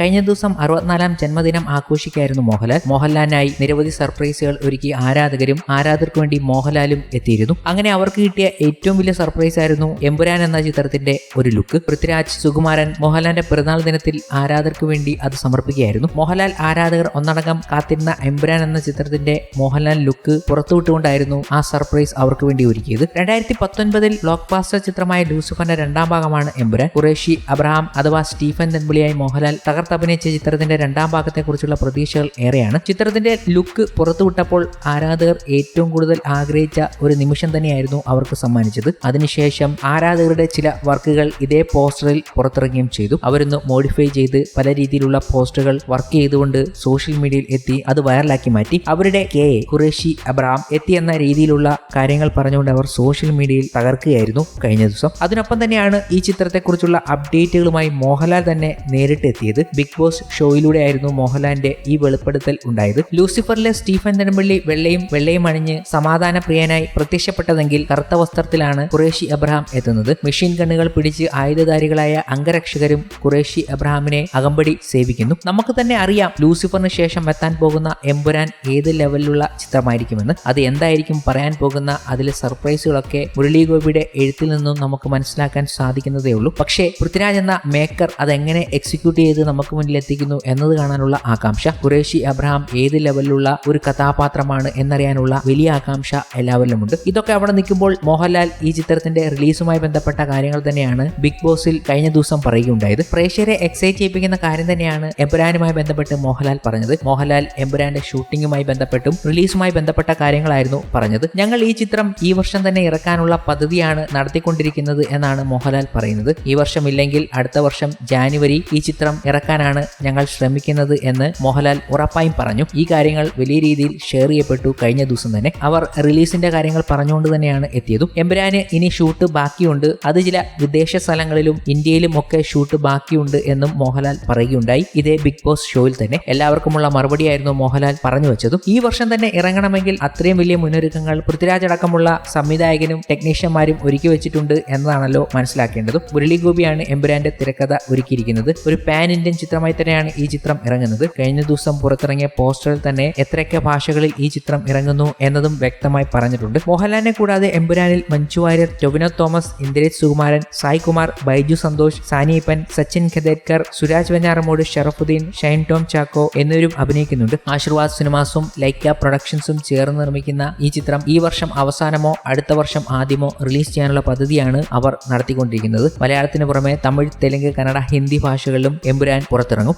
കഴിഞ്ഞ ദിവസം അറുപത്തിനാലാം ജന്മദിനം ആഘോഷിക്കായിരുന്നു മോഹൻലാൽ. മോഹൻലാലിനായി നിരവധി സർപ്രൈസുകൾ ഒരുക്കി ആരാധകരും ആരാധകർക്ക് വേണ്ടി മോഹൻലാലും എത്തിയിരുന്നു. അങ്ങനെ അവർക്ക് കിട്ടിയ ഏറ്റവും വലിയ സർപ്രൈസ് ആയിരുന്നു എമ്പുരാൻ എന്ന ചിത്രത്തിന്റെ ഒരു ലുക്ക്. പൃഥ്വിരാജ് സുകുമാരൻ മോഹൻലാലിന്റെ പിറന്നാൾ ദിനത്തിൽ ആരാധകർക്ക് വേണ്ടി അത് സമർപ്പിക്കുകയായിരുന്നു. മോഹൻലാൽ ആരാധകർ ഒന്നടങ്കം കാത്തിരുന്ന എമ്പുരാൻ എന്ന ചിത്രത്തിന്റെ മോഹൻലാൽ ലുക്ക് പുറത്തുവിട്ടുകൊണ്ടായിരുന്നു ആ സർപ്രൈസ് അവർക്ക് വേണ്ടി ഒരുക്കിയത്. രണ്ടായിരത്തി പത്തൊൻപതിൽ ബ്ലോക്ക് ബാസ്റ്റർ ചിത്രമായ ലൂസിഫറിന്റെ രണ്ടാം ഭാഗമാണ് എമ്പുരാൻ. കുറേഷി അബ്രഹാം അഥവാ സ്റ്റീഫൻ തെൻപുളിയായി മോഹൻലാൽ തകർത്തഭിനയിച്ച ചിത്രത്തിന്റെ രണ്ടാം ഭാഗത്തെക്കുറിച്ചുള്ള പ്രതീക്ഷകൾ ഏറെയാണ്. ചിത്രത്തിന്റെ ലുക്ക് പുറത്തുവിട്ടപ്പോൾ ആരാധകർ ഏറ്റവും കൂടുതൽ ആഗ്രഹിച്ച ഒരു നിമിഷം തന്നെയായിരുന്നു അവർക്ക് സമ്മാനിച്ചത്. അതിനുശേഷം ആരാധകരുടെ ചില വർക്കുകൾ ഇതേ പോസ്റ്ററിൽ പുറത്തിറങ്ങുകയും ചെയ്തു. അവരൊന്ന് മോഡിഫൈ ചെയ്ത് പല രീതിയിലുള്ള പോസ്റ്ററുകൾ വർക്ക് ചെയ്തുകൊണ്ട് സോഷ്യൽ മീഡിയയിൽ എത്തി അത് വൈറലാക്കി മാറ്റി. അവരുടെ കെ ഖുറേഷി അബ്രാം എത്തി എന്ന രീതിയിലുള്ള കാര്യങ്ങൾ പറഞ്ഞുകൊണ്ട് അവർ സോഷ്യൽ മീഡിയയിൽ തകർക്കുകയായിരുന്നു കഴിഞ്ഞ ദിവസം. അതിനൊപ്പം തന്നെയാണ് ഈ ചിത്രത്തെക്കുറിച്ചുള്ള അപ്ഡേറ്റുകളുമായി മോഹൻലാൽ തന്നെ നേരിട്ട് എത്തിയത്. ബിഗ് ബോസ് ഷോയിലൂടെ ആയിരുന്നു മോഹൻലാലിന്റെ ഈ വെളിപ്പെടുത്തൽ ഉണ്ടായത്. ലൂസിഫറിലെ സ്റ്റീഫൻ നെടുമ്പള്ളി വെള്ളയും വെള്ളയും അണിഞ്ഞ് സമാധാന പ്രിയനായി പ്രത്യക്ഷപ്പെട്ടതെങ്കിൽ കറുത്ത വസ്ത്രത്തിലാണ് കുറേശി അബ്രഹാം എത്തുന്നത്. മെഷീൻ ഗണ്ണുകൾ പിടിച്ച് ആയുധധാരികളായ അംഗരക്ഷകരും കുറേശി അബ്രഹാമിനെ അകമ്പടി സേവിക്കുന്നു. നമുക്ക് തന്നെ അറിയാം ലൂസിഫറിന് ശേഷം എത്താൻ പോകുന്ന എമ്പുരാൻ ഏത് ലെവലിലുള്ള ചിത്രമായിരിക്കുമെന്ന്. അത് എന്തായിരിക്കും പറയാൻ പോകുന്ന അതിലെ സർപ്രൈസുകളൊക്കെ മുരളി ഗോപിയുടെ എഴുത്തിൽ നിന്നും നമുക്ക് മനസ്സിലാക്കാൻ സാധിക്കുന്നതേ ഉള്ളൂ. പക്ഷേ പൃഥ്വിരാജ് എന്ന മേക്കർ അതെങ്ങനെ എക്സിക്യൂട്ട് ചെയ്ത് നമുക്ക് മുന്നിൽ എത്തിക്കുന്നു എന്നത് കാണാനുള്ള ആകാംക്ഷ. ഖുറേഷി അബ്രഹാം ഏത് ലെവലിലുള്ള ഒരു കഥാപാത്രമാണ് എന്നറിയാനുള്ള വലിയ ആകാംക്ഷ എല്ലാവരിലുമുണ്ട്. ഇതൊക്കെ അവിടെ നിൽക്കുമ്പോൾ മോഹൻലാൽ ഈ ചിത്രത്തിന്റെ റിലീസുമായി ബന്ധപ്പെട്ട കാര്യങ്ങൾ തന്നെയാണ് ബിഗ് ബോസിൽ കഴിഞ്ഞ ദിവസം പറയുകയുണ്ടായത്. പ്രേക്ഷകരെ എക്സൈറ്റ് ചെയ്യിപ്പിക്കുന്ന കാര്യം തന്നെയാണ് എമ്പുരാനുമായി ബന്ധപ്പെട്ട് മോഹൻലാൽ പറഞ്ഞത്. മോഹൻലാൽ എമ്പുരാന്റെ ഷൂട്ടിങ്ങുമായി ബന്ധപ്പെട്ടും റിലീസുമായി ബന്ധപ്പെട്ട കാര്യങ്ങളായിരുന്നു പറഞ്ഞത്. ഞങ്ങൾ ഈ ചിത്രം ഈ വർഷം തന്നെ ഇറക്കാനുള്ള പദ്ധതിയാണ് നടത്തിക്കൊണ്ടിരിക്കുന്നത് എന്നാണ് മോഹൻലാൽ പറയുന്നത്. ഈ വർഷം ഇല്ലെങ്കിൽ അടുത്ത വർഷം ജാനുവരി ഈ ചിത്രം ഇറക്കാനാണ് ഞങ്ങൾ ശ്രമിക്കുന്നത് എന്ന് മോഹൻലാൽ ഉറപ്പായും പറഞ്ഞു. ഈ കാര്യങ്ങൾ വലിയ രീതിയിൽ ഷെയർ ചെയ്യപ്പെട്ടു കഴിഞ്ഞ ദിവസം തന്നെ. അവർ റിലീസിന്റെ കാര്യങ്ങൾ പറഞ്ഞുകൊണ്ട് തന്നെയാണ് എത്തിയതും. എമ്പുരാന് ഇനി ഷൂട്ട് ബാക്കിയുണ്ട്. അത് ചില വിദേശ സ്ഥലങ്ങളിലും ഇന്ത്യയിലും ഒക്കെ ഷൂട്ട് ബാക്കിയുണ്ട് എന്നും മോഹൻലാൽ പറയുകയുണ്ടായി. ഇതേ ബിഗ് ബോസ് ഷോയിൽ തന്നെ എല്ലാവർക്കുമുള്ള മറുപടിയായിരുന്നു മോഹൻലാൽ പറഞ്ഞു വെച്ചതും. ഈ വർഷം തന്നെ ഇറങ്ങണമെങ്കിൽ അത്രയും വലിയ മുന്നൊരുക്കങ്ങൾ പൃഥ്വിരാജ് അടക്കമുള്ള സംവിധായകനും ടെക്നീഷ്യന്മാരും ഒരുക്കി വെച്ചിട്ടുണ്ട് എന്നതാണല്ലോ മനസ്സിലാക്കേണ്ടതും. മുരളി ഗോപിയാണ് എമ്പുരാന്റെ തിരക്കഥ ഒരുക്കിയിരിക്കുന്നത്. ഒരു പാൻ ഇന്ത്യൻ ചിത്രമായി തന്നെയാണ് ഈ ചിത്രം ഇറങ്ങുന്നത്. കഴിഞ്ഞ ദിവസം പുറത്തിറങ്ങിയ പോസ്റ്ററിൽ തന്നെ എത്രയൊക്കെ ഭാഷകളിൽ ഈ ചിത്രം ഇറങ്ങുന്നു എന്നതും വ്യക്തമായി പറഞ്ഞിട്ടുണ്ട്. മോഹൻലാലിനെ കൂടാതെ എമ്പുരാനിൽ മഞ്ജു വാര്യർ ടൊവിനോ തോമസ് ഇന്ദ്രേജ് സുകുമാരൻ സായ് കുമാർ ബൈജു സന്തോഷ് സാനിയപ്പൻ സച്ചിൻ ഖദേദ്കർ സുരാജ് വെഞ്ഞാറമോട് ഷറഫുദ്ദീൻ ഷൈൻ ടോം ചാക്കോ എന്നിവരും അഭിനയിക്കുന്നുണ്ട്. ആശീർവാദ് സിനിമാസും ലൈക്ക പ്രൊഡക്ഷൻസും ചേർന്ന് നിർമ്മിക്കുന്ന ഈ ചിത്രം ഈ വർഷം അവസാനമോ അടുത്ത വർഷം ആദ്യമോ റിലീസ് ചെയ്യാനുള്ള പദ്ധതിയാണ് അവർ നടത്തിക്കൊണ്ടിരിക്കുന്നത്. മലയാളത്തിന് പുറമെ തമിഴ് തെലുങ്ക് കന്നഡ ഹിന്ദി ഭാഷകളിലും എമ്പുരാൻ പുറത്തിറങ്ങും.